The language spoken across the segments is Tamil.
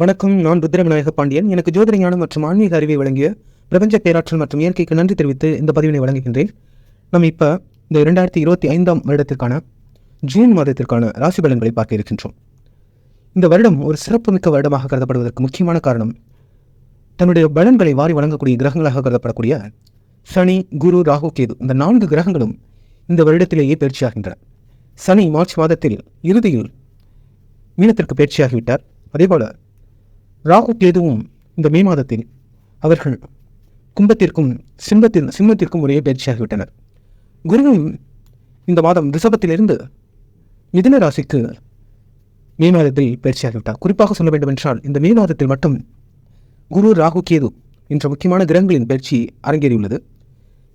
வணக்கம் நான் ருத்ரவிநாயக பாண்டியன். எனக்கு ஜோதிட ஞானம் மற்றும் ஆன்மீக அறிவை வழங்கிய பிரபஞ்ச பேராற்றல் மற்றும் இயற்கைக்கு நன்றி தெரிவித்து இந்த பதிவினை வழங்குகின்றேன். நம்ம இப்போ இந்த இரண்டாயிரத்தி இருபத்தி ஐந்தாம் வருடத்திற்கான ஜூன் மாதத்திற்கான ராசி பலன்களை பார்க்க இருக்கின்றோம். இந்த வருடம் ஒரு சிறப்புமிக்க வருடமாக கருதப்படுவதற்கு முக்கியமான காரணம் தன்னுடைய பலன்களை வாரி வழங்கக்கூடிய கிரகங்களாக கருதப்படக்கூடிய சனி குரு ராகு கேது இந்த நான்கு கிரகங்களும் இந்த வருடத்திலேயே பயிற்சியாகின்றன சனி மார்ச் மாதத்தில் இறுதியில் மீனத்திற்கு பயிற்சியாகிவிட்டார் அதேபோல ராகு கேதுவும் இந்த மே மாதத்தில் அவர்கள் கும்பத்திற்கும் சிம்மத்தில் சிம்மத்திற்கும் ஒரே பயிற்சியாகிவிட்டனர் குருவும் இந்த மாதம் ரிஷபத்திலிருந்து மிதுன ராசிக்கு மே மாதத்தில் பயிற்சியாகிவிட்டார் குறிப்பாக சொல்ல வேண்டும் என்றால் இந்த மே மாதத்தில் மட்டும் குரு ராகு கேது என்ற முக்கியமான கிரகங்களின் பயிற்சி அரங்கேறியுள்ளது.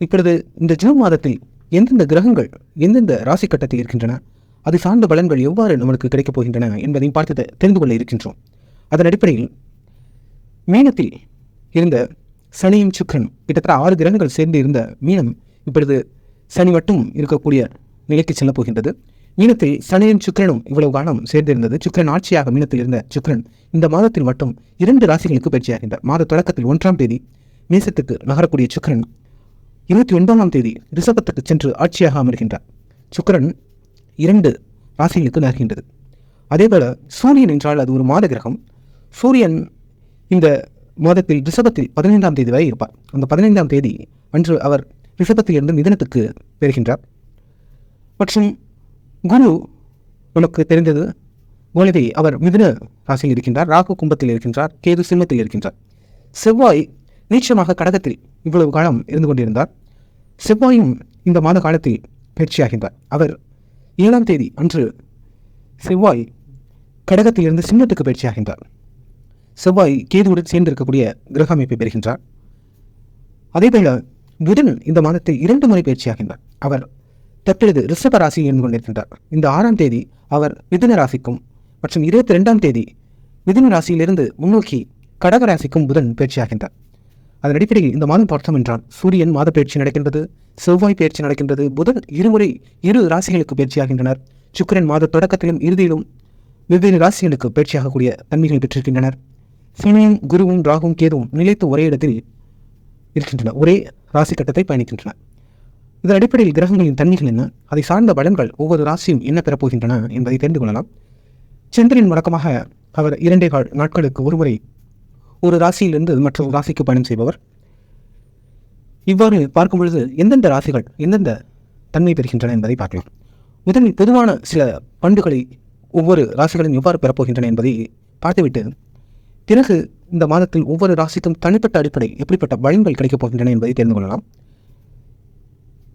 இப்பொழுது இந்த ஜூன் மாதத்தில் எந்தெந்த கிரகங்கள் எந்தெந்த ராசி கட்டத்தில் இருக்கின்றன அது சார்ந்த பலன்கள் எவ்வாறு நம்மளுக்கு கிடைக்கப் போகின்றன என்பதையும் பார்த்து தெரிந்து கொள்ள இருக்கின்றோம். அதன் அடிப்படையில் மீனத்தில் இருந்த சனியும் சுக்கிரன் கிட்டத்தட்ட ஆறு கிரகங்கள் சேர்ந்து இருந்த மீனம் இப்பொழுது சனி மட்டும் இருக்கக்கூடிய நிலைக்கு செல்லப் போகின்றது. மீனத்தில் சனியும் சுக்கிரனும் இவ்வளவு காலம் சேர்ந்திருந்தது. சுக்கிரன் ஆட்சியாக மீனத்தில் இருந்த சுக்கிரன் இந்த மாதத்தில் மட்டும் இரண்டு ராசிகளுக்கு பயிற்சியாகின்றார் மாத தொடக்கத்தில் ஒன்றாம் தேதி மேசத்துக்கு நகரக்கூடிய சுக்கரன் இருபத்தி ஒன்பதாம் தேதி ரிஷபத்துக்கு சென்று ஆட்சியாக அமர்கின்றார். சுக்கரன் இரண்டு ராசிகளுக்கு நகர்கின்றது. அதேபோல சூரியன் என்றால் அது ஒரு மாத கிரகம். சூரியன் இந்த மாதத்தில் ரிஷபத்தில் பதினைந்தாம் தேதி வரை இருப்பார். அந்த பதினைந்தாம் தேதி அன்று அவர் ரிஷபத்தில் இருந்து மிதனத்துக்கு பெறுகின்றார். மற்றும் குரு நமக்கு தெரிந்தது போலவே அவர் மிதுன ராசியில் இருக்கின்றார். ராகு கும்பத்தில் இருக்கின்றார். கேது சிம்மத்தில் இருக்கின்றார். செவ்வாய் நீச்சமாக கடகத்தில் இவ்வளவு காலம் இருந்து கொண்டிருந்தார். செவ்வாயும் இந்த மாத காலத்தில் பயிற்சியாகின்றார். அவர் ஏழாம் தேதி அன்று செவ்வாய் கடகத்திலிருந்து சிம்மத்துக்கு பயிற்சியாகின்றார். செவ்வாய் கேதுவுடன் சேர்ந்திருக்கக்கூடிய கிரக அமைப்பை பெறுகின்றார். அதேபோல புதன் இந்த மாதத்தை இரண்டு முறை பயிற்சியாகின்றார் அவர் தற்பொழுது ரிஷப ராசி என்று கொண்டிருக்கின்றார் இந்த ஆறாம் தேதி அவர் மிதுன ராசிக்கும் மற்றும் இருபத்தி ரெண்டாம் தேதி மிதுன ராசியிலிருந்து முன்னோக்கி கடக ராசிக்கும் புதன் பயிற்சியாகின்றார் அதன் அடிப்படையில் இந்த மாதம் பார்த்தோம் என்றால் சூரியன் மாத பயிற்சி நடக்கின்றது செவ்வாய் பயிற்சி நடக்கின்றது புதன் இருமுறை இரு ராசிகளுக்கு பயிற்சியாகின்றனர் சுக்கரன் மாத தொடக்கத்திலும் இறுதியிலும் வெவ்வேறு ராசிகளுக்கு பயிற்சியாகக்கூடிய தன்மைகளை பெற்றிருக்கின்றனர். சனியும் குருவும் ராகும் கேதுவும் நிலைத்து ஒரே இடத்தில் இருக்கின்றன. ஒரே ராசி கட்டத்தை பயணிக்கின்றன. இதன் அடிப்படையில் கிரகங்களின் தன்மைகள் என்ன? அதை சார்ந்த பலன்கள் ஒவ்வொரு ராசியும் என்ன பெறப்போகின்றன என்பதை தெரிந்து கொள்ளலாம். சந்திரன் வழக்கமாக அவர் இரண்டே கால் நாட்களுக்கு ஒருமுறை ஒரு ராசியிலிருந்து மற்றொரு ராசிக்கு பயணம் செய்பவர். இவ்வாறு பார்க்கும் பொழுது எந்தெந்த ராசிகள் எந்தெந்த தன்மை பெறுகின்றன என்பதை பார்க்கலாம். முதலில் பொதுவான சில பண்புகளை ஒவ்வொரு ராசிகளும் எவ்வாறு பெறப்போகின்றன என்பதை பார்த்துவிட்டு பிறகு இந்த மாதத்தில் ஒவ்வொரு ராசிக்கும் தனிப்பட்ட அடிப்படை எப்படிப்பட்ட பலன்கள் கிடைக்கப் போகின்றன என்பதை தெரிந்து கொள்ளலாம்.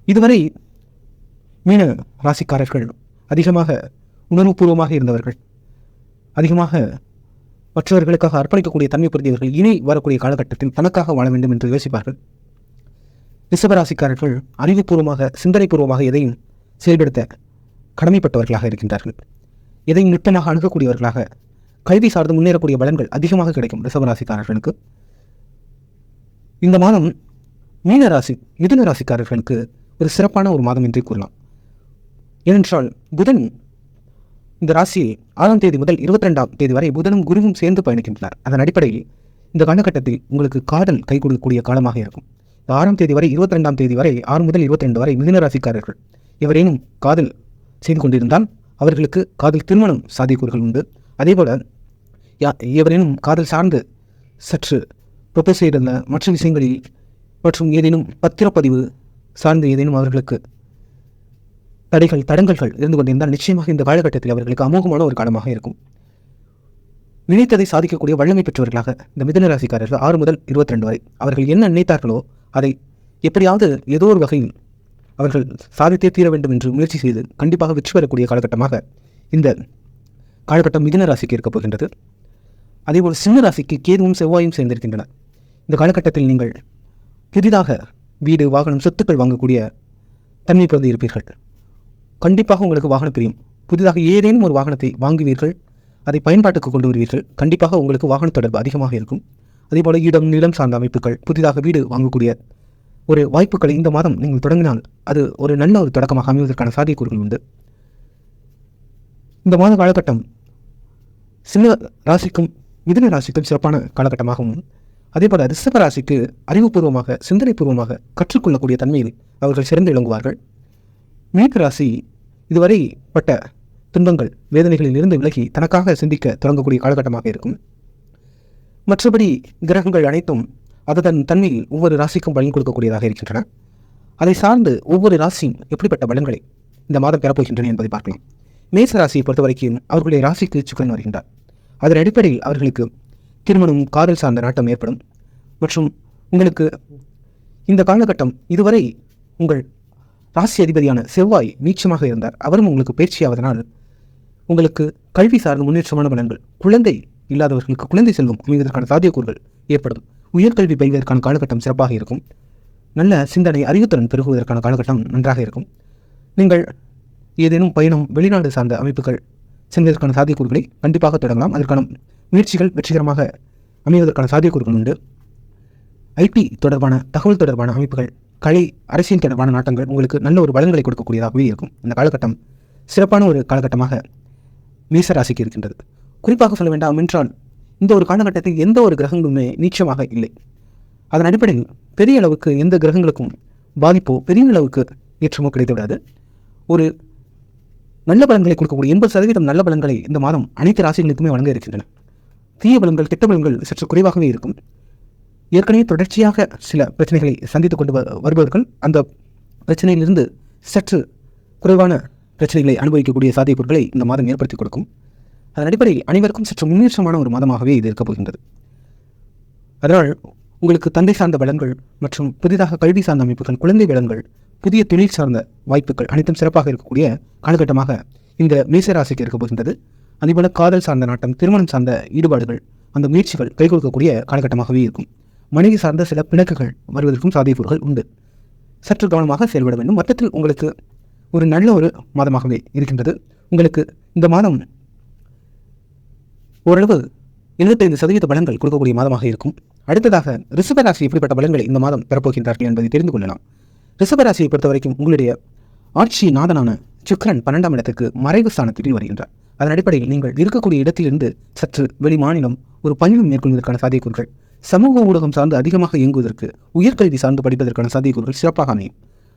இதுவரை மீன ராசிக்காரர்கள் அதிகமாக உணர்வுபூர்வமாக இருந்தவர்கள் அதிகமாக மற்றவர்களுக்காக அர்ப்பணிக்கக்கூடிய தன்மை பொருந்தியவர்கள் இனி வரக்கூடிய காலகட்டத்தில் தனக்காக வாழ வேண்டும் என்று யோசிப்பார்கள். ரிஷபராசிக்காரர்கள் அறிவுபூர்வமாக சிந்தனைபூர்வமாக எதையும் செயல்படுத்த கடமைப்பட்டவர்களாக இருக்கின்றார்கள். எதையும் நுட்பமாக அணுகக்கூடியவர்களாக கல்வி சார்ந்து முன்னேறக்கூடிய பலன்கள் அதிகமாக கிடைக்கும் ரிசவராசிக்காரர்களுக்கு இந்த மாதம் மீனராசி மிதுன ராசிக்காரர்களுக்கு ஒரு சிறப்பான ஒரு மாதம் என்றே கூறலாம். ஏனென்றால் புதன் இந்த ராசியை ஆறாம் தேதி முதல் இருபத்தி ரெண்டாம் தேதி வரை புதனும் குருவும் சேர்ந்து பயணிக்கின்றனர். அதன் அடிப்படையில் இந்த காலகட்டத்தில் உங்களுக்கு காதல் கை கொடுக்கக்கூடிய காலமாக இருக்கும். இந்த ஆறாம் தேதி வரை இருபத்தி ரெண்டாம் தேதி வரை ஆறு முதல் இருபத்தி ரெண்டு வரை மிதுன ராசிக்காரர்கள் எவரேனும் காதல் செய்து கொண்டிருந்தால் அவர்களுக்கு காதல் திருமணம் சாத்தியக்கூறுகள் உண்டு. அதேபோல யா- எவரேனும் காதல் சார்ந்து சற்று ப்ரொபோஸ் செய்திருந்த மற்ற விஷயங்களில் மற்றும் ஏதேனும் பத்திரப்பதிவு சார்ந்து ஏதேனும் அவர்களுக்கு தடைகள் தடங்கல்கள் இருந்து கொண்டிருந்தால் நிச்சயமாக இந்த காலகட்டத்தில் அவர்களுக்கு அமோகமான ஒரு காலமாக இருக்கும். நினைத்ததை சாதிக்கக்கூடிய வல்லமை பெற்றவர்களாக இந்த மிதன ராசிக்காரர்கள் ஆறு முதல் இருபத்தி ரெண்டு வரை அவர்கள் என்ன நினைத்தார்களோ அதை எப்படியாவது ஏதோ ஒரு வகையில் அவர்கள் சாதித்தே தீர வேண்டும் என்று முயற்சி செய்து கண்டிப்பாக வெற்றி பெறக்கூடிய காலகட்டமாக இந்த காலகட்டம் மிதன ராசிக்கு இருக்கப் போகின்றது. அதேபோல் சிம்ம ராசிக்கு கேதுவும் செவ்வாயும் சேர்ந்திருக்கின்றன இந்த காலகட்டத்தில் நீங்கள் புதிதாக வீடு வாகனம் சொத்துக்கள் வாங்கக்கூடிய தன்மை பிறந்து இருப்பீர்கள். கண்டிப்பாக உங்களுக்கு வாகனம் பிரியும். புதிதாக ஏதேனும் ஒரு வாகனத்தை வாங்குவீர்கள். அதை பயன்பாட்டுக்கு கொண்டு வருவீர்கள். கண்டிப்பாக உங்களுக்கு வாகன தொடர்பு அதிகமாக இருக்கும். அதேபோல் இடம் நிலம் சார்ந்த அமைப்புகள் புதிதாக வீடு வாங்கக்கூடிய ஒரு வாய்ப்புகளை இந்த மாதம் நீங்கள் தொடங்கினால் அது ஒரு நல்ல ஒரு தொடக்கமாக அமைவதற்கான சாத்தியக்கூறுகள் உண்டு. இந்த மாத காலகட்டம் சின்ன ராசிக்கும் மிதுன ராசிக்கும் சிறப்பான காலகட்டமாகவும் அதே போல ரிஷப ராசிக்கு அறிவுபூர்வமாக சிந்தனைபூர்வமாக கற்றுக்கொள்ளக்கூடிய தன்மையில் அவர்கள் சிறந்து விளங்குவார்கள். மேற்கு ராசி இதுவரை பட்ட துன்பங்கள் வேதனைகளில் இருந்து விலகி தனக்காக சிந்திக்க தொடங்கக்கூடிய காலகட்டமாக இருக்கும். மற்றபடி கிரகங்கள் அனைத்தும் அதன் தன்மையில் ஒவ்வொரு ராசிக்கும் பலன் கொடுக்கக்கூடியதாக இருக்கின்றன. அதை சார்ந்து ஒவ்வொரு ராசியும் எப்படிப்பட்ட பலன்களை இந்த மாதம் பெறப்போகின்றன என்பதை பார்க்கலாம். மேச ராசியை பொறுத்தவரைக்கும் அவர்களுடைய ராசிக்கு சுக்கரன் வருகின்றார். அதன் அடிப்படையில் அவர்களுக்கு திருமணம் காதல் சார்ந்த நாட்டம் ஏற்படும். மற்றும் உங்களுக்கு இந்த காலகட்டம் இதுவரை உங்கள் ராசி அதிபதியான செவ்வாய் நீச்சமாக இருந்தார். அவரும் உங்களுக்கு பயிற்சியாவதனால் உங்களுக்கு கல்வி சார்ந்த முன்னேற்றமான பலன்கள் குழந்தை இல்லாதவர்களுக்கு குழந்தை செல்வம் அமைவதற்கான சாத்தியக்கூறுகள் ஏற்படும். உயர்கல்வி பயில்வதற்கான காலகட்டம் சிறப்பாக இருக்கும். நல்ல சிந்தனை அறிவுத்திறன் பெருகுவதற்கான காலகட்டம் நன்றாக இருக்கும். நீங்கள் ஏதேனும் பயணம் வெளிநாடு சார்ந்த அமைப்புகள் செல்வதற்கான சாத்தியக்கூறுகளை கண்டிப்பாக தொடங்கலாம். அதற்கான முயற்சிகள் வெற்றிகரமாக அமைவதற்கான சாத்தியக்கூறுகள் உண்டு. ஐடி தொடர்பான தகவல் தொடர்பான அமைப்புகள் கலை அரசியல் தொடர்பான நாட்டங்கள் உங்களுக்கு நல்ல ஒரு பலன்களை கொடுக்கக்கூடியதாகவே இருக்கும். இந்த காலகட்டம் சிறப்பான ஒரு காலகட்டமாக மேசராசிக்கு இருக்கின்றது. குறிப்பாக சொல்ல வேண்டாம் என்றால் இந்த ஒரு காலகட்டத்தில் எந்த ஒரு கிரகங்களுமே நீச்சமாக இல்லை. அதன் அடிப்படையில் பெரிய அளவுக்கு எந்த கிரகங்களுக்கும் பாதிப்போ பெரிய அளவுக்கு ஏற்றமோ கிடைத்து விடாது ஒரு நல்ல பலன்களை கொடுக்கக்கூடிய எண்பது சதவீதம் நல்ல பலன்களை இந்த மாதம் அனைத்து ராசிகளுக்குமே வழங்க இருக்கின்றன. தீய பலன்கள் கெட்ட பலன்கள் சற்று குறைவாகவே இருக்கும். ஏற்கனவே தொடர்ச்சியாக சில பிரச்சனைகளை சந்தித்துக் கொண்டு வருபவர்கள் அந்த பிரச்சனையிலிருந்து சற்று குறைவான பிரச்சனைகளை அனுபவிக்கக்கூடிய சாத்தியப்பொருட்களை இந்த மாதம் ஏற்படுத்தி கொடுக்கும். அதன் அடிப்படையில் அனைவருக்கும் சற்று முன்னேற்றமான ஒரு மாதமாகவே இது இருக்கப் போகின்றது. அதனால் உங்களுக்கு தந்தை சார்ந்த பலன்கள் மற்றும் புதிதாக கல்வி சார்ந்த அமைப்புகள் குழந்தை பலன்கள் புதிய தொழில் சார்ந்த வாய்ப்புகள் அனைத்தும் சிறப்பாக இருக்கக்கூடிய காலகட்டமாக இந்த மேசராசிக்கு இருக்க போகின்றது. அதேபோல் காதல் சார்ந்த நாட்டம் திருமணம் சார்ந்த ஈடுபாடுகள் அந்த முயற்சிகள் கை கொடுக்கக்கூடிய காலகட்டமாகவே இருக்கும். மனைவி சார்ந்த சில பிணக்குகள் வருவதற்கும் சாத்தியக்கூறுகள் உண்டு. சற்று கவனமாக செயல்பட வேண்டும். மொத்தத்தில் உங்களுக்கு ஒரு நல்ல ஒரு மாதமாகவே இருக்கின்றது. உங்களுக்கு இந்த மாதம் ஓரளவு எழுபத்தைந்து சதவீத பலன்கள் கொடுக்கக்கூடிய மாதமாக இருக்கும். அடுத்ததாக ரிஷபராசி எப்படிப்பட்ட பலன்களை இந்த மாதம் பெறப்போகின்றார்கள் என்பதை தெரிந்து கொள்ளலாம். ரிஷபராசியை பொறுத்த வரைக்கும் உங்களுடைய ஆட்சி நாதனான சுக்கரன் பன்னெண்டாம் இடத்துக்கு மறைவு ஸ்தானத்தில் வருகின்றார். அதன் அடிப்படையில் நீங்கள் இருக்கக்கூடிய இடத்திலிருந்து சற்று வெளி மாநிலம் ஒரு பயணம் மேற்கொள்வதற்கான சாத்தியக்கூறுகள் சமூக ஊடகம் சார்ந்து அதிகமாக இயங்குவதற்கு உயர்கல்வி சார்ந்து படிப்பதற்கான சாத்தியக்கூறுகள் சிறப்பாக அமையும்.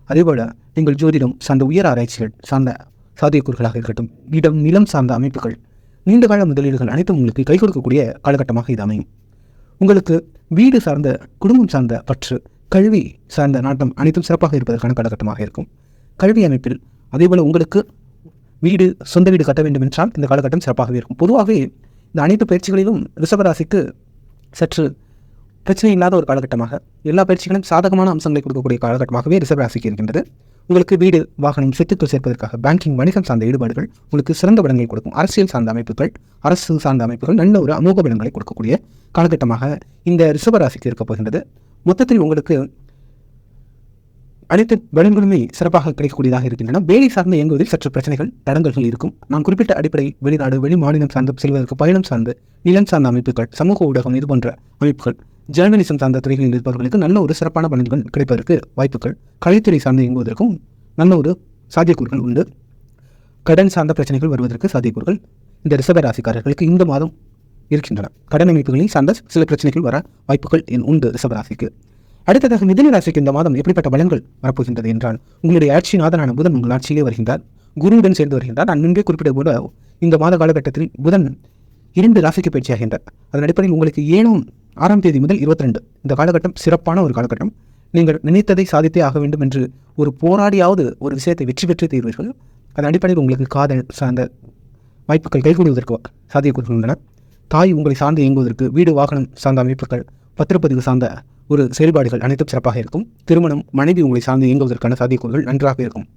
அதேபோல நீங்கள் ஜோதிடம் சார்ந்த உயர் ஆராய்ச்சிகள் சார்ந்த சாத்தியக்கூறுகளாக இருக்கட்டும் இடம் நிலம் சார்ந்த அமைப்புகள் நீண்டகால முதலீடுகள் அனைத்தும் உங்களுக்கு கை கொடுக்கக்கூடிய காலகட்டமாக இது அமையும். உங்களுக்கு வீடு சார்ந்த குடும்பம் சார்ந்த பற்று கல்வி சார்ந்த நாட்டம் அனைத்தும் சிறப்பாக இருப்பதற்கான காலகட்டமாக இருக்கும். கல்வி அமைப்பில் அதேபோல் உங்களுக்கு வீடு சொந்த வீடு கட்ட வேண்டும் என்றால் இந்த காலகட்டம் சிறப்பாகவே இருக்கும். பொதுவாகவே இந்த அனைத்து பயிற்சிகளிலும் ரிஷபராசிக்கு சற்று பிரச்சனை இல்லாத ஒரு காலகட்டமாக எல்லா பயிற்சிகளும் சாதகமான அம்சங்களை கொடுக்கக்கூடிய காலகட்டமாகவே ரிஷபராசிக்கு இருக்கின்றது. உங்களுக்கு வீடு வாகனம் சொத்துக்கள் சேர்ப்பதற்காக பேங்கிங் வணிகம் சார்ந்த ஈடுபாடுகள் உங்களுக்கு சிறந்த பலன்களை கொடுக்கும். அரசியல் சார்ந்த அமைப்புகள் அரசு சார்ந்த அமைப்புகள் நல்ல ஒரு அமோக பலன்களை கொடுக்கக்கூடிய காலகட்டமாக இந்த ரிஷபராசிக்கு இருக்கப் போகின்றது. மொத்தத்தில் உங்களுக்கு அனைத்து பலன்களுமே சிறப்பாக கிடைக்கக்கூடியதாக இருக்கின்றன. வேலை சார்ந்து இயங்குவதில் சற்று பிரச்சனைகள் தடங்கல்கள் இருக்கும். நான் குறிப்பிட்ட அடிப்படை வெளிநாடு வெளி மாநிலம் சார்ந்து செல்வதற்கு பயணம் சார்ந்து நிலம் சார்ந்த அமைப்புகள் சமூக ஊடகம் இது போன்ற அமைப்புகள் ஜேர்னலிசம் சார்ந்த துறைகளில் இருப்பவர்களுக்கு நல்ல ஒரு சிறப்பான பலன்கள் கிடைப்பதற்கு வாய்ப்புகள். கலைத்துறை சார்ந்து இயங்குவதற்கும் நல்ல ஒரு சாத்தியக்கூறுகள் உண்டு. கடன் சார்ந்த பிரச்சனைகள் வருவதற்கு சாத்தியக்கூறுகள். இந்த ரிசர்வ ராசிக்காரர்களுக்கு இந்த மாதம் இருக்கின்றன. கடன் அமைப்புகளில் சார்ந்த சில பிரச்சனைகள் வர வாய்ப்புகள் என் உண்டு ரிசர்வ ராசிக்கு. அடுத்ததாக மிதன ராசிக்கு இந்த மாதம் எப்படிப்பட்ட பலன்கள் வரப்போகின்றது என்றால் உங்களுடைய ஆட்சிநாதனான புதன் உங்கள் ஆட்சியிலே வருகின்றார். குருவுடன் சேர்ந்து வருகின்றார். நான் முன்பே குறிப்பிட கூட இந்த மாத காலகட்டத்தில் புதன் இரண்டு ராசிக்கு பயிற்சியாகின்றார். அதன் அடிப்படையில் உங்களுக்கு ஏனும் ஆறாம் தேதி முதல் இருபத்தி ரெண்டு இந்த காலகட்டம் சிறப்பான ஒரு காலகட்டம். நீங்கள் நினைத்ததை சாதித்தே ஆக வேண்டும் என்று ஒரு போராடியாவது ஒரு விஷயத்தை வெற்றி பெற்று தீர்வீர்கள். அதன் அடிப்படையில் உங்களுக்கு காதல் சார்ந்த வாய்ப்புகள் கைகூடுவதற்கு சாத்தியக்கூறுகள் உள்ளன. தாய் உங்களை சார்ந்து இயங்குவதற்கு வீடு வாகனம் சார்ந்த அமைப்புகள் பத்திரப்பதிவு சார்ந்த ஒரு செயல்பாடுகள் அனைத்தும் சிறப்பாக இருக்கும். திருமணம் மனைவி உங்களை சார்ந்து இயங்குவதற்கான சாத்தியக்கூறுகள் நன்றாக இருக்கும்.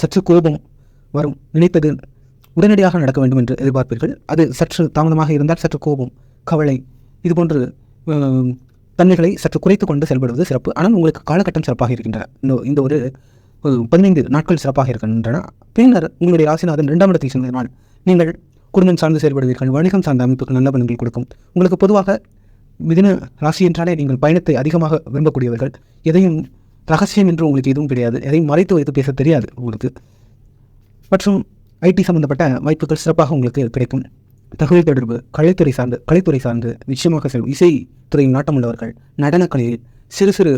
சற்று கோபம் வரும். நினைத்தது உடனடியாக நடக்க வேண்டும் என்று எதிர்பார்ப்பீர்கள். அது சற்று தாமதமாக இருந்தால் சற்று கோபம் கவலை இது போன்று தன்மைகளை சற்று குறைத்து கொண்டு செயல்படுவது சிறப்பு. ஆனால் உங்களுக்கு காலகட்டம் சிறப்பாக இருக்கின்றன. இந்த ஒரு பதினைந்து நாட்கள் சிறப்பாக இருக்கின்றன. பின்னர் உங்களுடைய ராசிநாதன் இரண்டாம் இடத்தில் நாள் நீங்கள் குடும்பம் சார்ந்து செயல்படுவீர்கள் வணிகம் சார்ந்த அமைப்புகள் நல்ல பலன்கள் கொடுக்கும். உங்களுக்கு பொதுவாக மிதின ராசி என்றாலே நீங்கள் பயணத்தை அதிகமாக விரும்பக்கூடியவர்கள். எதையும் ரகசியம் என்று உங்களுக்கு எதுவும் கிடையாது. எதையும் மறைத்து வைத்து பேச தெரியாது உங்களுக்கு. மற்றும் ஐடி சம்பந்தப்பட்ட வாய்ப்புகள் சிறப்பாக உங்களுக்கு கிடைக்கும். தகவல் தொடர்பு கலைத்துறை சார்ந்து கலைத்துறை சார்ந்து நிச்சயமாக செல்வம் இசை துறையில் நாட்டமுள்ளவர்கள் நடனக்கலையில் சிறு சிறு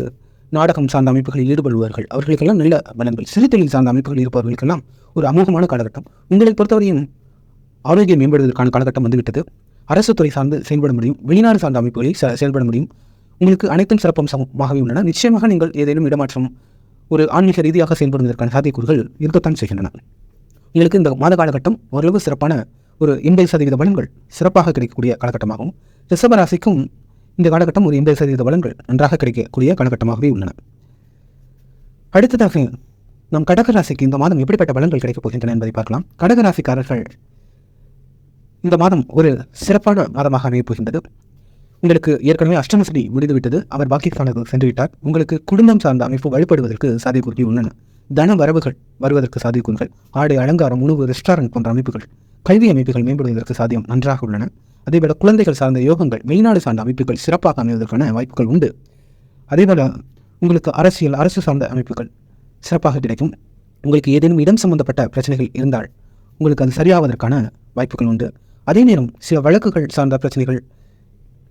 நாடகம் சார்ந்த அமைப்புகளில் ஈடுபடுவார்கள் அவர்களுக்கெல்லாம் நல்ல பலன்கள் சிறுதொழில் சார்ந்த அமைப்புகள் இருப்பவர்களுக்கெல்லாம் ஒரு அமோகமான காலகட்டம். உங்களை பொறுத்தவரையும் ஆரோக்கியம் மேம்படுவதற்கான காலகட்டம் வந்துவிட்டது. அரசு துறை சார்ந்து செயல்பட முடியும் வெளிநாடு சார்ந்த அமைப்புகளில் செயல்பட முடியும். உங்களுக்கு அனைத்தும் சிறப்பம்சமாகவே உள்ளன. நிச்சயமாக நீங்கள் ஏதேனும் இடமாற்றம் ஒரு ஆன்மீக ரீதியாக செயல்படுவதற்கான சாத்தியக்கூறுகள் இருக்கத்தான் செய்கின்றன. உங்களுக்கு இந்த மாத காலகட்டம் ஓரளவு சிறப்பான ஒரு எண்பது சதவீத பலன்கள் சிறப்பாக கிடைக்கக்கூடிய காலகட்டமாகவும் ரிஷப ராசிக்கும் இந்த காலகட்டம் ஒரு எண்பது சதவீத பலன்கள் நன்றாக கிடைக்கக்கூடிய காலகட்டமாகவே உள்ளன. அடுத்ததாக நம் கடகராசிக்கு இந்த மாதம் எப்படிப்பட்ட பலன்கள் கிடைக்கப் போகின்றன என்பதை பார்க்கலாம். கடகராசிக்காரர்கள் இந்த மாதம் ஒரு சிறப்பான மாதமாக அமையப் போகின்றது. உங்களுக்கு ஏற்கனவே அஷ்டமஸ்ரீ முடிந்துவிட்டது. அவர் பாகிஸ்தானுக்கு சென்று விட்டார் உங்களுக்கு குடும்பம் சார்ந்த அமைப்பு வழிபடுவதற்கு சாத்தியக்கூறுகள் உள்ளன. தன வரவுகள் வருவதற்கு சாத்தியக்கூறுகள். ஆடை அலங்காரம் உணவு ரெஸ்டாரண்ட் போன்ற அமைப்புகள். கல்வி அமைப்புகள் மேம்படுவதற்கு சாத்தியம் நன்றாக உள்ளன. அதேபோல குழந்தைகள் சார்ந்த யோகங்கள் வெளிநாடு சார்ந்த அமைப்புகள் சிறப்பாக அமைவதற்கான வாய்ப்புகள் உண்டு. அதேபோல உங்களுக்கு அரசியல் அரசு சார்ந்த அமைப்புகள் சிறப்பாக கிடைக்கும். உங்களுக்கு ஏதேனும் இடம் சம்பந்தப்பட்ட பிரச்சனைகள் இருந்தால் உங்களுக்கு அது சரியாவதற்கான வாய்ப்புகள் உண்டு. அதே நேரம் சில வழக்குகள் சார்ந்த பிரச்சனைகள்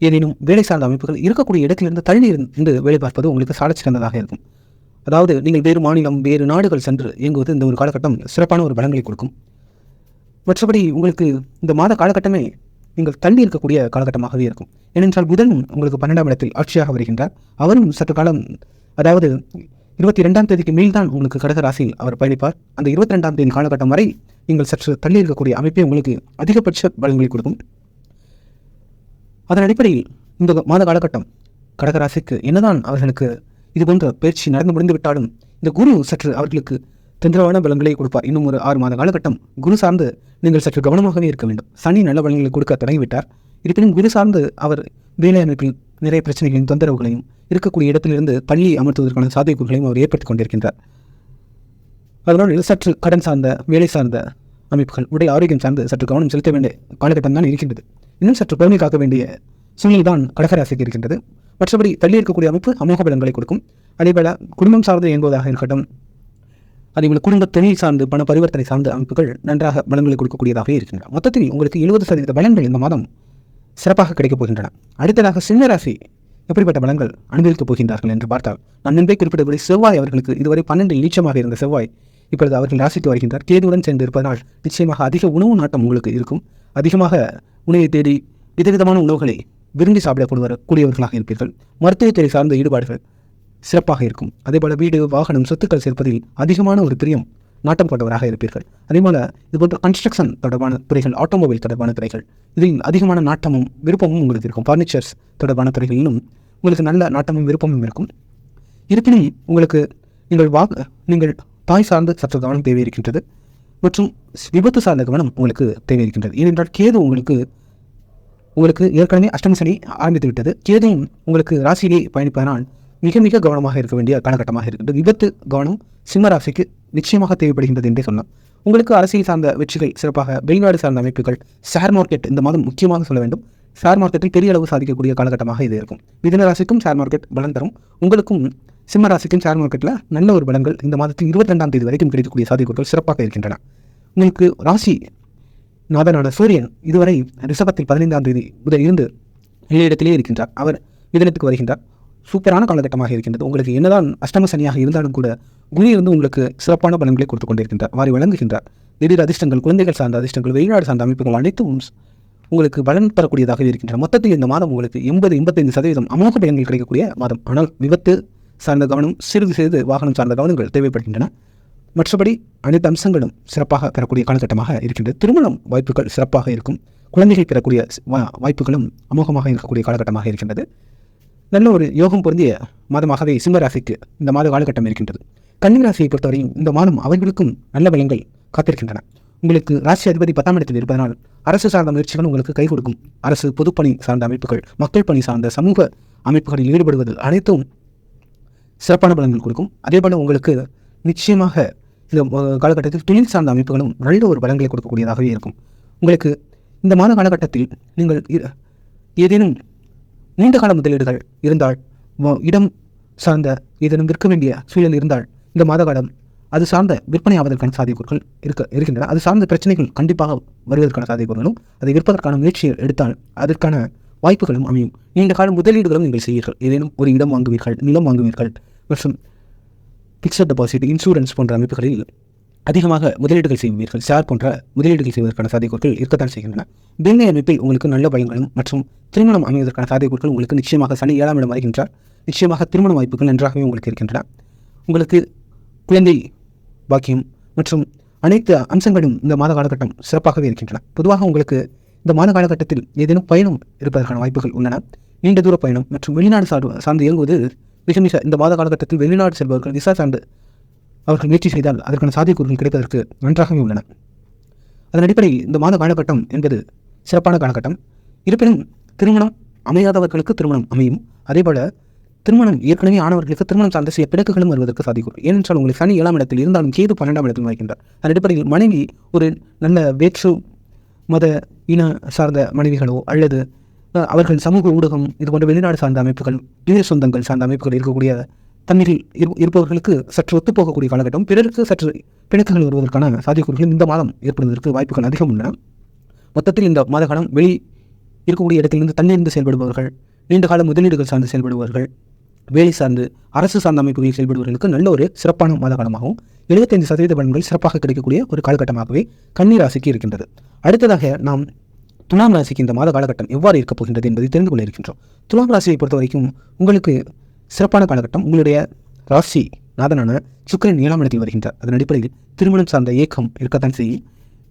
ஏதேனும் வேலை சார்ந்த அமைப்புகள் இருக்கக்கூடிய இடத்திலிருந்து தள்ளி இருந்து வேலை பார்ப்பது உங்களுக்கு சாலச் சிறந்ததாக இருக்கும். அதாவது நீங்கள் வேறு மாநிலம் வேறு நாடுகள் சென்று இயங்குவது இந்த ஒரு காலகட்டம் சிறப்பான ஒரு பலங்களை கொடுக்கும். மற்றபடி உங்களுக்கு இந்த மாத காலகட்டமே நீங்கள் தள்ளி இருக்கக்கூடிய காலகட்டமாகவே இருக்கும். ஏனென்றால் புதன் உங்களுக்கு பன்னெண்டாம் இடத்தில் ஆட்சியாக வருகின்றார். அவரும் சற்று காலம் அதாவது இருபத்தி ரெண்டாம் தேதிக்கு மேல்தான் உங்களுக்கு கடக ராசியில் அவர் பயணிப்பார். அந்த இருபத்தி ரெண்டாம் தேதி காலகட்டம் வரை நீங்கள் சற்று தள்ளி இருக்கக்கூடிய அமைப்பே உங்களுக்கு அதிகபட்ச பலன்களை கொடுக்கும். அதன் அடிப்படையில் இந்த மாத காலகட்டம் கடகராசிக்கு என்னதான் அவர்களுக்கு இதுபோன்ற பயிற்சி நடந்து முடிந்து விட்டாலும் இந்த குரு சற்று அவர்களுக்கு தந்திரமான பலன்களை கொடுப்பார். இன்னும் ஒரு ஆறு மாத காலகட்டம் குரு சார்ந்து நீங்கள் சற்று கவனமாகவே இருக்க வேண்டும். சனி நல்ல பலன்களை கொடுக்க தொடங்கிவிட்டார். இருப்பினும் குரு சார்ந்து அவர் வேலை அமைப்பில் நிறைய பிரச்சனைகளையும் தொந்தரவுகளையும் இருக்கக்கூடிய இடத்திலிருந்து தள்ளி அமர்த்துவதற்கான சாத்தியக்கூறுகளையும் அவர் ஏற்படுத்திக் கொண்டிருக்கின்றார். அதனால் சற்று கடன் சார்ந்த வேலை சார்ந்த அமைப்புகள் உடல் ஆரோக்கியம் சார்ந்து சற்று கவனம் செலுத்த வேண்டிய காலகட்டம் தான் இருக்கின்றது. இன்னும் சற்று பெருமை காக்க வேண்டிய சூழ்நிலை தான் கடகராசிக்கு இருக்கின்றது. மற்றபடி தள்ளி இருக்கக்கூடிய அமைப்பு அமோக பலன்களை கொடுக்கும். அதேபோல குடும்பம் சார்ந்து இயங்குவதாக இருக்கட்டும் அதேபோல குடும்ப குடும்பத்தினை சார்ந்து பண பரிவர்த்தனை சார்ந்த அமைப்புகள் நன்றாக பலன்களை கொடுக்கக்கூடியதாக இருக்கின்றன. மொத்தத்தில் உங்களுக்கு எழுபது சதவீத பலன்கள் இந்த மாதம் சிறப்பாக கிடைக்கப் போகின்றன. அடுத்ததாக சிம்ம ராசி எப்படிப்பட்ட பலன்கள் அனுபவிக்கப் போகின்றார்கள் என்று பார்த்தால் நான் முன்பே குறிப்பிட்டபடி செவ்வாய் அவர்களுக்கு இதுவரை பன்னெண்டு நீச்சமாக இருந்த செவ்வாய் இப்பொழுது அவர்கள் ராசிக்கு வருகின்றார். கேதுவுடன் சேர்ந்து இருப்பதனால் நிச்சயமாக அதிக உணவு நாட்டம் உங்களுக்கு இருக்கும். அதிகமாக உணவை தேடி விதவிதமான உணவுகளை விரும்பி சாப்பிடக்கூடிய கூடியவர்களாக இருப்பீர்கள். மருத்துவத்துறை சார்ந்த ஈடுபாடுகள் சிறப்பாக இருக்கும். அதேபோல் வீடு வாகனம் சொத்துக்கள் சேர்ப்பதில் அதிகமான ஒரு பிரியம் நாட்டம் கொண்டவராக இருப்பீர்கள். அதேபோல இதுபோன்ற கன்ஸ்ட்ரக்ஷன் தொடர்பான துறைகள் ஆட்டோமொபைல் தொடர்பான துறைகள் இதில் அதிகமான நாட்டமும் விருப்பமும் உங்களுக்கு இருக்கும். ஃபர்னிச்சர்ஸ் தொடர்பான துறைகளிலும் உங்களுக்கு நல்ல நாட்டமும் விருப்பமும் இருக்கும். இருப்பினும் உங்களுக்கு நீங்கள் வா நீங்கள் தாய் சார்ந்த சற்று கவனம் தேவை இருக்கின்றது மற்றும் விபத்து சார்ந்த கவனம் உங்களுக்கு தேவை இருக்கின்றது ஏனென்றால் கேது உங்களுக்கு உங்களுக்கு ஏற்கனவே அஷ்டம சனி ஆரம்பித்து விட்டது கேதும் உங்களுக்கு ராசியிலே பயணிப்பதனால் மிக மிக கவனமாக இருக்க வேண்டிய காலகட்டமாக இருக்கின்றது. விபத்து கவனம் சிம்ம ராசிக்கு நிச்சயமாக தேவைப்படுகின்றது என்றே சொல்லலாம். உங்களுக்கு அரசியல் சார்ந்த வெற்றிகள் சிறப்பாக வெளிநாடு சார்ந்த அமைப்புகள் ஷேர் மார்க்கெட் இந்த மாதம் முக்கியமாக சொல்ல வேண்டும். ஷேர் மார்க்கெட்டில் பெரிய அளவு சாதிக்கக்கூடிய காலகட்டமாக இது இருக்கும். மிதன ராசிக்கும் ஷேர் மார்க்கெட் பலன் தரும். உங்களுக்கும் சிம்ம ராசிக்கும் ஷேர் மார்க்கெட்டில் நல்ல ஒரு பலன்கள் இந்த மாதத்தில் இருபத்தி ரெண்டாம் தேதி வரைக்கும் கிடைக்கக்கூடிய சாதிக்கூறுகள் சிறப்பாக இருக்கின்றன. உங்களுக்கு ராசி நாதனான சூரியன் இதுவரை ரிஷபத்தில் பதினைந்தாம் தேதி முதல் இருந்து ஏழு இடத்திலே இருக்கின்றார். அவர் மிதனத்துக்கு வருகின்றார். சூப்பரான காலகட்டமாக இருக்கின்றது. உங்களுக்கு என்னதான் அஷ்டம சனியாக இருந்தாலும் கூட குரு இருந்து உங்களுக்கு சிறப்பான பலன்களை கொடுத்து கொண்டிருக்கின்றார். வாரி வழங்குகின்றார். திடீர் அதிர்ஷ்டங்கள் குழந்தைகள் சார்ந்த அதிர்ஷ்டங்கள் வெளிநாடு சார்ந்த அமைப்புகள் அனைத்தும் உங்களுக்கு பலன் தரக்கூடியதாக இருக்கின்றன. மொத்தத்தில் இந்த மாதம் உங்களுக்கு எண்பது எண்பத்தைந்து சதவீதம் அமோக பலன்கள் கிடைக்கக்கூடிய மாதம். ஆனால் விபத்து சார்ந்த கவனம் சிறிது சிறிது வாகனம் சார்ந்த கவனங்கள் தேவைப்படுகின்றன. மற்றபடி அனைத்து அம்சங்களும் சிறப்பாக பெறக்கூடிய காலகட்டமாக இருக்கின்றது. திருமணம் வாய்ப்புகள் சிறப்பாக இருக்கும். குழந்தைகள் பெறக்கூடிய வாய்ப்புகளும் அமோகமாக இருக்கக்கூடிய காலகட்டமாக இருக்கின்றது. நல்ல ஒரு யோகம் பொருந்திய மாதமாகவே சிம்ம ராசிக்கு இந்த மாத காலகட்டம் இருக்கின்றது. கன்னி ராசியை பொறுத்தவரையும் இந்த மாதம் அவர்களுக்கும் நல்ல பலங்கள் காத்திருக்கின்றன. உங்களுக்கு ராசி அதிபதி பத்தாம் இடத்தில் இருப்பதனால் அரசு சார்ந்த முயற்சிகள் உங்களுக்கு கை கொடுக்கும். அரசு பொதுப்பணி சார்ந்த அமைப்புகள் மக்கள் பணி சார்ந்த சமூக அமைப்புகளில் ஈடுபடுவது அனைத்தும் சிறப்பான பலன்கள் கொடுக்கும். அதேபோல் உங்களுக்கு நிச்சயமாக இந்த காலகட்டத்தில் தொழில் சார்ந்த அமைப்புகளும் நல்ல ஒரு பலங்களை கொடுக்கக்கூடியதாகவே இருக்கும். உங்களுக்கு இந்த மாத காலகட்டத்தில் நீங்கள் ஏதேனும் நீண்டகால முதலீடுகள் இருந்தால் இடம் சார்ந்த ஏதேனும் விற்க வேண்டிய சூழல் இருந்தால் இந்த மாத காலம் அது சார்ந்த விற்பனை ஆவதற்கான சாத்தியக்கூறுகள் இருக்க இருக்கின்றன. அது சார்ந்த பிரச்சனைகள் கண்டிப்பாக வருவதற்கான சாத்தியக்கூறுகளும் அதை விற்பதற்கான முயற்சியை எடுத்தால் அதற்கான வாய்ப்புகளும் அமையும். நீண்ட கால முதலீடுகளும் நீங்கள் செய்வீர்கள். ஏதேனும் ஒரு இடம் வாங்குவீர்கள் நிலம் வாங்குவீர்கள் மற்றும் ஃபிக்ஸட் டெபாசிட் இன்சூரன்ஸ் போன்ற அமைப்புகளில் அதிகமாக முதலீடுகள் செய்வீர்கள். ஷேர் போன்ற முதலீடுகள் செய்வதற்கான சாத்தியக்கூறுகள் இருக்கத்தான் செய்கின்றன. பின்னை அமைப்பில் உங்களுக்கு நல்ல பயன்களும் மற்றும் திருமணம் அமைவதற்கான சாத்தியக்கூறுகள் உங்களுக்கு நிச்சயமாக சனி ஏழாம் இடம் வருகின்றார். நிச்சயமாக திருமண வாய்ப்புகள் நன்றாகவே உங்களுக்கு இருக்கின்றன. உங்களுக்கு குழந்தை பாக்கியம் மற்றும் அனைத்து அம்சங்களும் இந்த மாத காலகட்டம் சிறப்பாகவே இருக்கின்றன. பொதுவாக உங்களுக்கு இந்த மாத காலகட்டத்தில் ஏதேனும் பயணம் இருப்பதற்கான வாய்ப்புகள் உள்ளன. நீண்ட தூர பயணம் மற்றும் வெளிநாடு சார்ந்து சார்ந்து இயங்குவது மிக மிக இந்த மாத காலகட்டத்தில் வெளிநாடு செல்பவர்கள் விசா சார்ந்து அவர்கள் முயற்சி செய்தால் அதற்கான சாத்தியக்கூறுகள் கிடைப்பதற்கு நன்றாகவே உள்ளன. அதன் அடிப்படையில் இந்த மாத காலகட்டம் என்பது சிறப்பான காலகட்டம். இருப்பினும் திருமணம் அமையாதவர்களுக்கு திருமணம் அமையும். அதேபோல திருமணம் ஏற்கனவே ஆனவர்களுக்கு திருமணம் சார்ந்த சில பிணக்குகளும் வருவதற்கு சாதிக்கும் ஏனென்றால் உங்களுக்கு சனி ஏழாம் இடத்தில் இருந்தாலும் கேது பன்னெண்டாம் இடத்தில் வைக்கின்றார் அதன் அடிப்படையில் மனைவி ஒரு நல்ல வேற்று மத இன சார்ந்த மனைவிகளோ அல்லது அவர்கள் சமூக ஊடகம் இது போன்ற வெளிநாடு சார்ந்த அமைப்புகள் இளைய சொந்தங்கள் சார்ந்த அமைப்புகள் இருக்கக்கூடிய தண்ணீரில் இருப்பவர்களுக்கு சற்று ஒத்துப்போகக்கூடிய காலகட்டம். பிறருக்கு சற்று பிணக்குகள் வருவதற்கான சாத்தியக்கூறுகள் இந்த மாதம் ஏற்படுவதற்கு வாய்ப்புகள் அதிகம் உள்ளன. மொத்தத்தில் இந்த மாத காலம் வெளி இருக்கக்கூடிய இடத்திலிருந்து தன்னிருந்து செயல்படுபவர்கள் நீண்ட கால முதலீடுகள் சார்ந்து செயல்படுபவர்கள் வேலை சார்ந்து அரசு சார்ந்த அமைப்புகளில் செயல்படுபவர்களுக்கு நல்ல ஒரு சிறப்பான மாத காலமாகவும் எழுபத்தைந்து சதவீத பலன்கள் சிறப்பாக கிடைக்கக்கூடிய ஒரு காலகட்டமாகவே கன்னி ராசிக்கு இருக்கின்றது. அடுத்ததாக நாம் துலாம் ராசிக்கு இந்த மாத காலகட்டம் எவ்வாறு இருக்கப் போகின்றது என்பதை தெரிந்து கொள்ள இருக்கின்றோம். துலாம் ராசியை பொறுத்த வரைக்கும் உங்களுக்கு சிறப்பான காலகட்டம் உங்களுடைய ராசி நாதனான சுக்கிரன் ஏழாம் இடத்தில் வருகின்றார். அதன் அடிப்படையில் திருமணம் சார்ந்த இயக்கம் இருக்கத்தான் செய்யும்.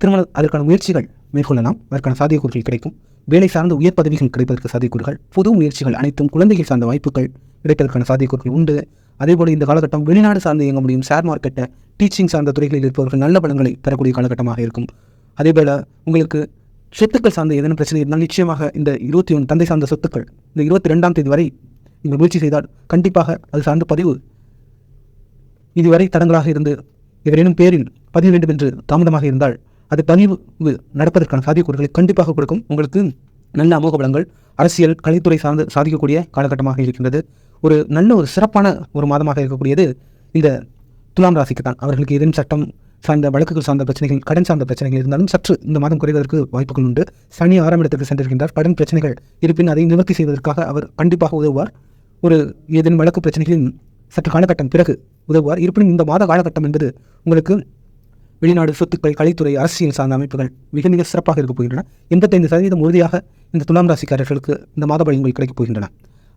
திருமணம் அதற்கான முயற்சிகள் மேற்கொள்ளலாம். அதற்கான சாத்தியக்கூறுகள் கிடைக்கும். வேலை சார்ந்த உயர் பதவிகள் கிடைப்பதற்கு சாத்தியக்கூறுகள் புது முயற்சிகள் அனைத்தும் குழந்தைகள் சார்ந்த வாய்ப்புகள் கிடைப்பதற்கான சாத்தியக்கூறுகள் உண்டு. அதேபோல் இந்த காலகட்டம் வெளிநாடு சார்ந்து இயங்க முடியும். ஷேர் மார்க்கெட்டை டீச்சிங் சார்ந்த துறைகளில் இருப்பவர்கள் நல்ல பலன்களை பெறக்கூடிய காலகட்டமாக இருக்கும். அதேபோல உங்களுக்கு சொத்துக்கள் சார்ந்த ஏதேனும் பிரச்சனை இருந்தால் நிச்சயமாக இந்த இருபத்தி ஒன்று தந்தை சார்ந்த சொத்துக்கள் இந்த இருபத்தி ரெண்டாம் தேதி வரை நீங்கள் முயற்சி செய்தால் கண்டிப்பாக அது சார்ந்த பதிவு இதுவரை தடங்களாக இருந்து எவரேனும் பேரில் பதிவு வேண்டும் என்று தாமதமாக இருந்தால் அது பதிவு நடப்பதற்கான சாத்தியக்கூறுகளை கண்டிப்பாக கொடுக்கும். உங்களுக்கு நல்ல அமோக பலங்கள் அரசியல் கலைத்துறை சார்ந்து சாதிக்கக்கூடிய காலகட்டமாக இருக்கின்றது. ஒரு நல்ல ஒரு சிறப்பான ஒரு மாதமாக இருக்கக்கூடியது இந்த துலாம் ராசிக்கு தான் அவர்களுக்கு ஏதேனும் சட்டம் சார்ந்த வழக்குகள் சார்ந்த பிரச்சனைகள் கடன் சார்ந்த பிரச்சனைகள் இருந்தாலும் சற்று இந்த மாதம் குறைவதற்கு வாய்ப்புகள் உண்டு. சனி ஆறாம் இடத்திற்கு சென்றிருக்கின்றார். கடன் பிரச்சனைகள் இருப்பின் அதை நிவர்த்தி செய்வதற்காக அவர் கண்டிப்பாக உதவுவார். ஒரு ஏதேனும் வழக்கு பிரச்சனைகளின் சற்று காலகட்டம் பிறகு உதவுவார். இருப்பினும் இந்த மாத காலகட்டம் என்பது உங்களுக்கு வெளிநாடு சொத்துக்கள் கலைத்துறை அரசியல் சார்ந்த அமைப்புகள் மிக மிக சிறப்பாக இருக்கப் போகின்றன. எண்பத்தைந்து சதவீதம் உறுதியாக இந்த துலாம் ராசிக்காரர்களுக்கு இந்த மாத பலன்கள் கிடைக்கப் போகின்றன.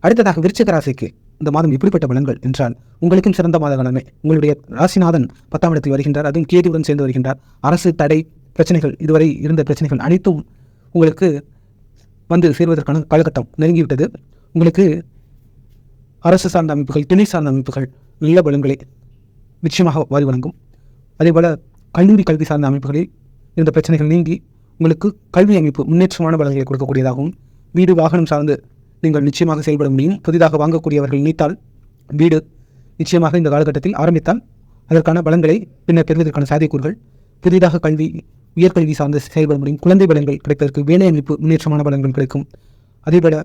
அடுத்ததாக விருச்சிக ராசிக்கு இந்த மாதம் இப்படிப்பட்ட பலன்கள் என்றால் உங்களுக்கும் சிறந்த மாத காலமே உங்களுடைய ராசிநாதன் பத்தாம் இடத்தில் வருகின்றார். அதுவும் கேதுவுடன் சேர்ந்து வருகின்றார். அரசு தடை பிரச்சனைகள் இதுவரை இருந்த பிரச்சனைகள் அனைத்தும் உங்களுக்கு வந்து சேர்வதற்கான காலகட்டம் நெருங்கிவிட்டது. உங்களுக்கு அரசு சார்ந்த அமைப்புகள் துணை சார்ந்த அமைப்புகள் நல்ல பலன்களை நிச்சயமாக வாரி வழங்கும். அதேபோல் கல்லூரி கல்வி சார்ந்த அமைப்புகளில் இருந்த பிரச்சனைகள் நீங்கி உங்களுக்கு கல்வி அமைப்பு முன்னேற்றமான பலன்களை கொடுக்கக்கூடியதாகவும் வீடு வாகனம் சார்ந்து நீங்கள் நிச்சயமாக செயல்பட முடியும். புதிதாக வாங்கக்கூடியவர்கள் நினைத்தால் வீடு நிச்சயமாக இந்த காலகட்டத்தில் ஆரம்பித்தால் அதற்கான பலன்களை பின்னர் பெறுவதற்கான சாத்தியக்கூறுகள். புதிதாக கல்வி உயர்கல்வி சார்ந்து செயல்பட முடியும். குழந்தை பலன்கள் கிடைப்பதற்கு வேலை அமைப்பு முன்னேற்றமான பலன்கள் கிடைக்கும். அதேபோல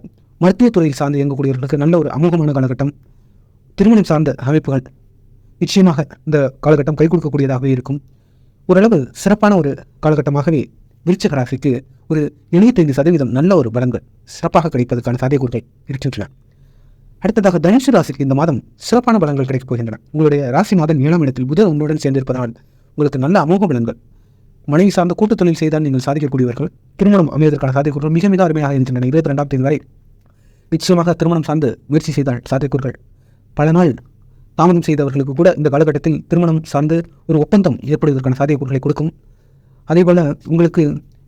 மருத்துவத்துறையில் சார்ந்து இயங்கக்கூடியவர்களுக்கு நல்ல ஒரு அமோகமான காலகட்டம் திருமணம் சார்ந்த அமைப்புகள் நிச்சயமாக இந்த காலகட்டம் கை கொடுக்கக்கூடியதாகவே இருக்கும். ஓரளவு சிறப்பான ஒரு காலகட்டமாகவே விருச்சக ராசிக்கு ஒரு எழுபத்தைந்து சதவீதம் நல்ல ஒரு பலன்கள் சிறப்பாக கிடைப்பதற்கான சாத்தியக்கூறுகள் இருக்கின்றன. அடுத்ததாக தனுசு ராசிக்கு இந்த மாதம் சிறப்பான பலன்கள் கிடைக்கப் போகின்றன. உங்களுடைய ராசி மாதம் ஏழாம் இடத்தில் புதன் உன்னுடன் சேர்ந்திருப்பதால் உங்களுக்கு நல்ல அமோக பலன்கள். மனைவி சார்ந்த கூட்டுத் தொழில் செய்தால் நீங்கள் சாதிக்கக்கூடியவர்கள். திருமணம் அமைவதற்கான சாத்தியக்கூறுகள் மிக மிக அருமையாக இருக்கின்றன. இருபத்தி ரெண்டாம் தேதி வரை நிச்சயமாக திருமணம் சார்ந்து முயற்சி செய்தால் சாத்தியக்கூறுகள். பல நாள் தாமதம் செய்தவர்களுக்கு கூட இந்த காலகட்டத்தில் திருமணம் சார்ந்து ஒரு ஒப்பந்தம் ஏற்படுவதற்கான சாத்தியக்கூறுகளை கொடுக்கும். அதேபோல் உங்களுக்கு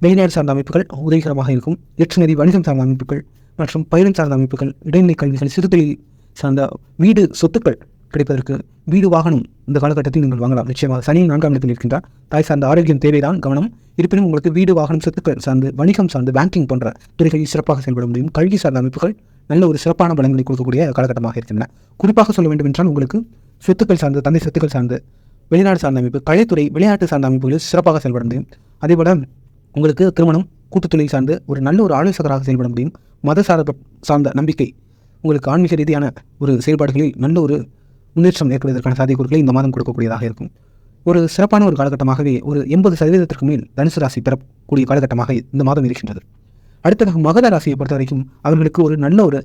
வெளிநாடு சார்ந்த அமைப்புகள் உதவிகரமாக இருக்கும். ஏற்றுமதி வணிகம் சார்ந்த அமைப்புகள் மற்றும் பயிரும் சார்ந்த அமைப்புகள் இடைநிலை கல்விகள் சிறுதொழில் சார்ந்த வீடு சொத்துக்கள் கிடைப்பதற்கு வீடு வாகனம் இந்த காலகட்டத்தில் நீங்கள் வாங்கலாம். நிச்சயமாக சனி நான்காம் இடத்தில் இருக்கின்றார். தாய் சார்ந்த ஆரோக்கியம் தேவைதான் கவனம். இருப்பினும் உங்களுக்கு வீடு வாகனம் சொத்துக்கள் சார்ந்து வணிகம் சார்ந்து பேங்கிங் போன்ற துறைகளில் சிறப்பாக செயல்பட முடியும். கல்வி சார்ந்த அமைப்புகள் நல்ல ஒரு சிறப்பான பலன்களை கொடுக்கக்கூடிய காலகட்டமாக இருக்கின்றன. குறிப்பாக சொல்ல வேண்டும் என்றால் உங்களுக்கு சொத்துக்கள் சார்ந்து தந்தை சொத்துக்கள் சார்ந்து வெளிநாடு சார்ந்த அமைப்பு கலைத்துறை விளையாட்டு சார்ந்த அமைப்புகளில் சிறப்பாக செயல்பட முடியும். அதேபோல உங்களுக்கு திருமணம் கூட்டுத்தொழில் சார்ந்து ஒரு நல்ல ஒரு ஆலோசகராக செயல்பட முடியும். மத சார்ந்த சார்ந்த நம்பிக்கை உங்களுக்கு ஆன்மீக ரீதியான ஒரு செயல்பாடுகளில் நல்ல ஒரு முன்னேற்றம் ஏற்படுவதற்கான சாத்தியக்கூறுகளை இந்த மாதம் கொடுக்கக்கூடியதாக இருக்கும். ஒரு சிறப்பான ஒரு காலகட்டமாகவே ஒரு எண்பது சதவீதத்திற்கு மேல் தனுசு ராசி பெறக்கூடிய காலகட்டமாக இந்த மாதம் இருக்கின்றது. அடுத்ததாக மகத ராசியை பொறுத்த வரைக்கும் அவர்களுக்கு ஒரு நல்ல ஒரு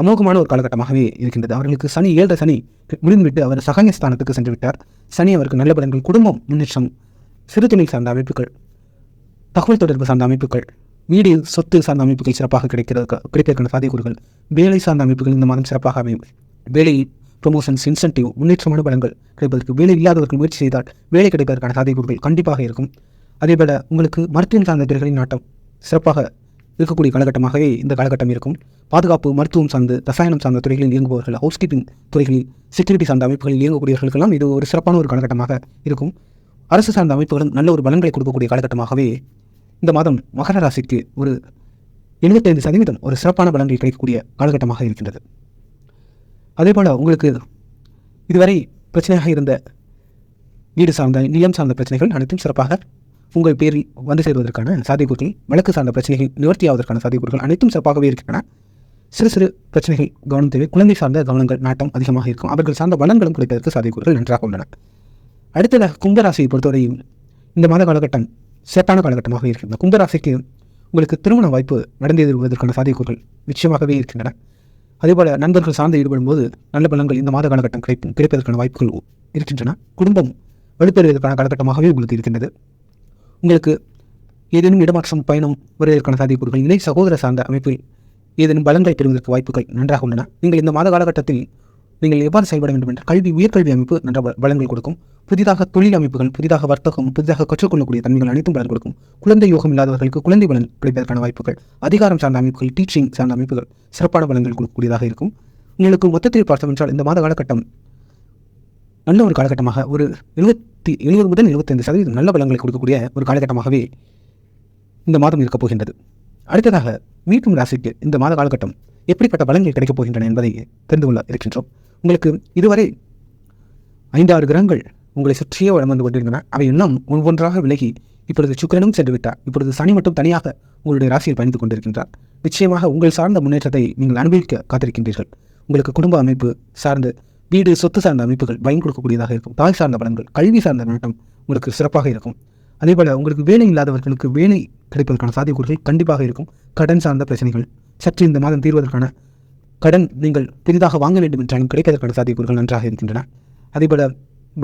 அமோகமான ஒரு காலகட்டமாகவே இருக்கின்றது. அவர்களுக்கு சனி ஏழரை சனி முடிந்துவிட்டு அவர் சகாய ஸ்தானத்துக்கு சென்று விட்டார். சனி அவருக்கு நல்ல பலன்கள் குடும்பம் முன்னேற்றம் சிறு தொழில் சார்ந்த அமைப்புகள் தகவல் தொடர்பு சார்ந்த அமைப்புகள் வீடு சொத்து சார்ந்த அமைப்புகள் சிறப்பாக கிடைக்கிறது கிடைப்பதற்கான சாத்தியக்கூறுகள் வேலை சார்ந்த அமைப்புகள் இந்த மாதம் சிறப்பாக அமையும். வேலை ப்ரொமோஷன்ஸ் இன்சென்டிவ் முன்னேற்றமான பலன்கள் கிடைப்பதற்கு வேலை இல்லாதவர்கள் முயற்சி செய்தால் வேலை கிடைப்பதற்கான சாத்தியக்கூறுகள் கண்டிப்பாக இருக்கும். அதேபோல உங்களுக்கு மருத்துவம் சார்ந்த துறைகளின் நாட்டம் சிறப்பாக இருக்கக்கூடிய காலகட்டமாகவே இந்த காலகட்டம் இருக்கும். பாதுகாப்பு மருத்துவம் சார்ந்து ரசாயனம் சார்ந்த துறைகளில் இயங்குபவர்கள் ஹவுஸ் கீப்பிங் துறைகளில் செக்யூரிட்டி சார்ந்த அமைப்புகளில் இயங்கக்கூடியவர்களுக்கெல்லாம் இது ஒரு சிறப்பான ஒரு காலகட்டமாக இருக்கும். அரசு சார்ந்த அமைப்புகளும் நல்ல ஒரு பலன்களை கொடுக்கக்கூடிய காலகட்டமாகவே இந்த மாதம் மகர ராசிக்கு ஒரு எழுபத்தைந்து சதவீதம் ஒரு சிறப்பான பலன்கள் கிடைக்கக்கூடிய காலகட்டமாக இருக்கின்றது. அதேபோல் உங்களுக்கு இதுவரை பிரச்சனையாக இருந்த வீடு சார்ந்த நிலம் சார்ந்த பிரச்சனைகள் அனைத்தும் சிறப்பாக உங்கள் பேரில் வந்து சேருவதற்கான சாத்தியக்கூறுகள் வழக்கு சார்ந்த பிரச்சனைகள் நிவர்த்தியாவதற்கான சாத்தியக்கூறுகள் அனைத்தும் சிறப்பாகவே இருக்கின்றன. சிறு சிறு பிரச்சனைகள் கவனம் தேவை. குழந்தை சார்ந்த கவனங்கள் நாட்டம் அதிகமாக இருக்கும். அவர்கள் சார்ந்த வளங்களும் கிடைப்பதற்கு சாத்தியக்கூறுகள் நன்றாக உள்ளன. அடுத்ததாக கும்பராசியை பொறுத்தவரையும் இந்த மாத காலகட்டம் சிறப்பான காலகட்டமாக இருக்கின்றன கும்பராசிக்கு உங்களுக்கு திருமண வாய்ப்பு நடந்தேறுவதற்கான சாத்தியக்கூறுகள் நிச்சயமாகவே இருக்கின்றன. அதேபோல் நண்பர்கள் சார்ந்து ஈடுபடும் போது நல்ல பலன்கள் இந்த மாத காலகட்டம் கிடைக்கும். கிடைப்பதற்கான வாய்ப்புகள் இருக்கின்றன. குடும்பம் வலுப்பெறுவதற்கான காலகட்டமாகவே உங்களுக்கு இருக்கின்றது. உங்களுக்கு ஏதேனும் இடமாற்றம் பயணம் வருவதற்கான சாத்தியக்கூறுகள் இணை சகோதர சார்ந்த அமைப்பில் ஏதேனும் பலன்களை பெறுவதற்கு வாய்ப்புகள் நன்றாக உள்ளன. நீங்கள் இந்த மாத காலகட்டத்தில் நீங்கள் எவ்வாறு செயல்பட வேண்டும் என்ற கல்வி உயர்கல்வி அமைப்பு நன்ற பலன்கள் கொடுக்கும். புதிதாக தொழில் அமைப்புகள் புதிதாக வர்த்தகம் புதிதாக கற்றுக்கொள்ளக்கூடிய தன்மைகள் அனைத்தும் பலன் கொடுக்கும். குழந்தை யோகம் இல்லாதவர்களுக்கு குழந்தை பலன் கிடைப்பதற்கான வாய்ப்புகள். அதிகாரம் சார்ந்த அமைப்புகள் டீச்சிங் சார்ந்த அமைப்புகள் சிறப்பான பலன்கள் கொடுக்கக்கூடியதாக இருக்கும். உங்களுக்கு மொத்தத்தில் பார்த்தோம் என்றால் இந்த மாத காலகட்டம் நல்ல ஒரு காலகட்டமாக ஒரு இருபத்தி எழுபது முதல் எழுபத்தைந்து சதவீதம் நல்ல பலங்களை கொடுக்கக்கூடிய ஒரு காலகட்டமாகவே இந்த மாதம் இருக்கப் போகின்றது. அடுத்ததாக மீட்டும் ராசிக்கு இந்த மாத காலகட்டம் எப்படிப்பட்ட பலன்கள் கிடைக்கப் போகின்றன என்பதை தெரிந்து கொள்ள இருக்கின்றோம். உங்களுக்கு இதுவரை ஐந்தாறு கிரகங்கள் உங்களை சுற்றியே வளம் வந்து கொண்டிருந்தன. அவை இன்னும் ஒவ்வொன்றாக விலகி இப்பொழுது சுக்கிரனும் சென்று விட்டார். இப்பொழுது சனி மட்டும் தனியாக உங்களுடைய ராசியில் பயணித்துக் கொண்டிருக்கின்றார். நிச்சயமாக உங்கள் சார்ந்த முன்னேற்றத்தை நீங்கள் அனுபவிக்க காத்திருக்கின்றீர்கள். உங்களுக்கு குடும்ப அமைப்பு சார்ந்து வீடு சொத்து சார்ந்த அமைப்புகள் பயன் கொடுக்கக்கூடியதாக இருக்கும். தாய் சார்ந்த பலன்கள் கல்வி சார்ந்த நாட்டம் உங்களுக்கு சிறப்பாக இருக்கும். அதேபோல் உங்களுக்கு வேலை இல்லாதவர்களுக்கு வேலை கிடைப்பதற்கான சாத்தியக்கூறுகள் கண்டிப்பாக இருக்கும். கடன் சார்ந்த பிரச்சனைகள் சற்று இந்த மாதம் தீர்வதற்கான கடன் நீங்கள் பெரிதாக வாங்க வேண்டும் என்றாலும் கிடைப்பதற்கான சாத்தியக்கூறுகள் நன்றாக இருக்கின்றன. அதேபோல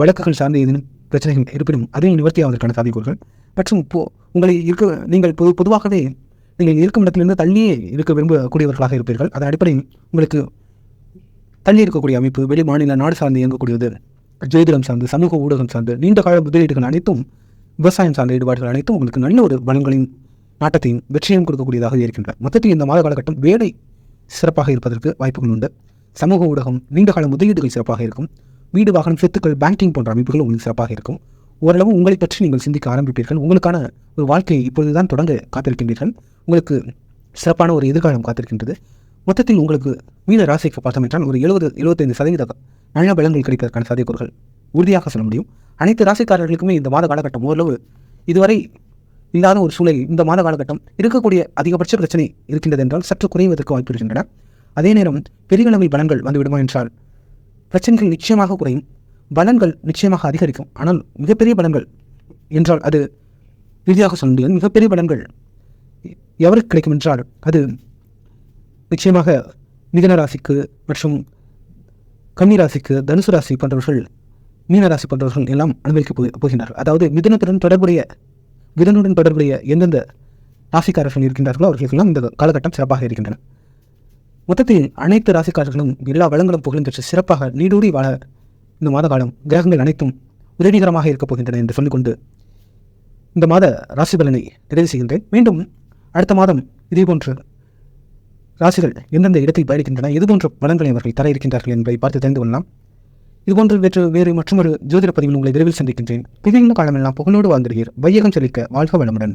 வழக்குகள் சார்ந்த ஏதேனும் பிரச்சனைகள் இருப்பினும் அதையும் நிவர்த்தியாவதற்கான சாத்தியக்கூறுகள். மற்றும் இப்போ உங்களை இருக்க நீங்கள் பொது பொதுவாகவே நீங்கள் இருக்கும் இடத்திலிருந்து தள்ளியே இருக்க விரும்பக்கூடியவர்களாக இருப்பீர்கள். அதன் அடிப்படையில் உங்களுக்கு தள்ளி இருக்கக்கூடிய அமைப்பு வெளி மாநில நாடு சார்ந்து இயங்கக்கூடியது. ஜோதிடம் சார்ந்து சமூக ஊடகம் சார்ந்து நீண்ட கால முதலீடுகள் அனைத்தும் விவசாயம் சார்ந்த ஈடுபாடுகள் அனைத்தும் உங்களுக்கு நல்ல ஒரு பலன்களையும் நாட்டத்தையும் வெற்றியும் கொடுக்கக்கூடியதாக இருக்கின்றன. மொத்தத்தில் இந்த மாத காலகட்டம் வேலை சிறப்பாக இருப்பதற்கு வாய்ப்புகள் உண்டு. சமூக ஊடகம் நீண்ட கால முதலீடுகள் சிறப்பாக இருக்கும். வீடு வாகனம் சொத்துக்கள் பேங்கிங் போன்ற அமைப்புகள் உங்களுக்கு சிறப்பாக இருக்கும். ஓரளவு உங்களை பற்றி நீங்கள் சிந்திக்க ஆரம்பிப்பீர்கள். உங்களுக்கான ஒரு வாழ்க்கையை இப்பொழுதுதான் தொடங்க காத்திருக்கின்றீர்கள். உங்களுக்கு சிறப்பான ஒரு எதிர்காலம் காத்திருக்கின்றது. மொத்தத்தில் உங்களுக்கு மீன ராசிக்கு பார்த்தோம் என்றால் ஒரு எழுபது எழுபத்தைந்து சதவீத நல்ல பலன்கள் கிடைப்பதற்கான சாத்தியக்கூறுகள் உறுதியாக சொல்ல முடியும். அனைத்து ராசிக்காரர்களுக்குமே இந்த மாத காலகட்டம் ஓரளவு இதுவரை இல்லாத ஒரு சூழல் இந்த மாத காலகட்டம் இருக்கக்கூடிய அதிகபட்ச பிரச்சனை இருக்கின்றது என்றால் சற்று குறைவதற்கு வாய்ப்பு இருக்கின்றன. அதே நேரம் பெரிய அளவில் பலன்கள் வந்துவிடுமா என்றால் பிரச்சனைகள் நிச்சயமாக குறையும். பலன்கள் நிச்சயமாக அதிகரிக்கும். ஆனால் மிகப்பெரிய பலன்கள் என்றால் அது இறுதியாக சொல்ல முடியாது. மிகப்பெரிய பலன்கள் எவருக்கு கிடைக்கும் என்றால் அது நிச்சயமாக மிதன ராசிக்கு மற்றும் கன்னி ராசிக்கு தனுசு ராசி போன்றவர்கள் மீன ராசி போன்றவர்கள் எல்லாம் அனுபவிக்கப் போ போகின்றார்கள். அதாவது மிதனத்துடன் தொடர்புடைய மிதனுடன் தொடர்புடைய எந்தெந்த ராசிக்காரர்கள் இருக்கின்றார்களோ அவர்களுக்கெல்லாம் இந்த காலகட்டம் சிறப்பாக இருக்கின்றன. மொத்தத்தில் அனைத்து ராசிக்காரர்களும் எல்லா வளங்களும் புகழும் பெற்று சிறப்பாக நீடூடி வாழ இந்த மாத காலம் கிரகங்கள் அனைத்தும் உதவிகரமாக இருக்கப் போகின்றன என்று சொல்லிக்கொண்டு இந்த மாத ராசி பலனை நிறைவு செய்கின்றேன். மீண்டும் அடுத்த மாதம் இதேபோன்று ராசிகள் எந்தெந்த இடத்தில் பயணிக்கின்றன இது போன்ற பலன்களை அவர்கள் தர இருக்கின்றார்கள் என்பதை பார்த்து தெரிந்து கொள்ளலாம். இதுபோன்று வேற்று வேறு மற்றொரு ஜோதிட பதிவில் உங்களை விரைவில் சந்திக்கின்றேன். பிரிந்த காலமெல்லாம் புகழோடு வாழ்ந்திருக்கிறேன் வையகம் செழிக்க வாழ்க வளமுடன்.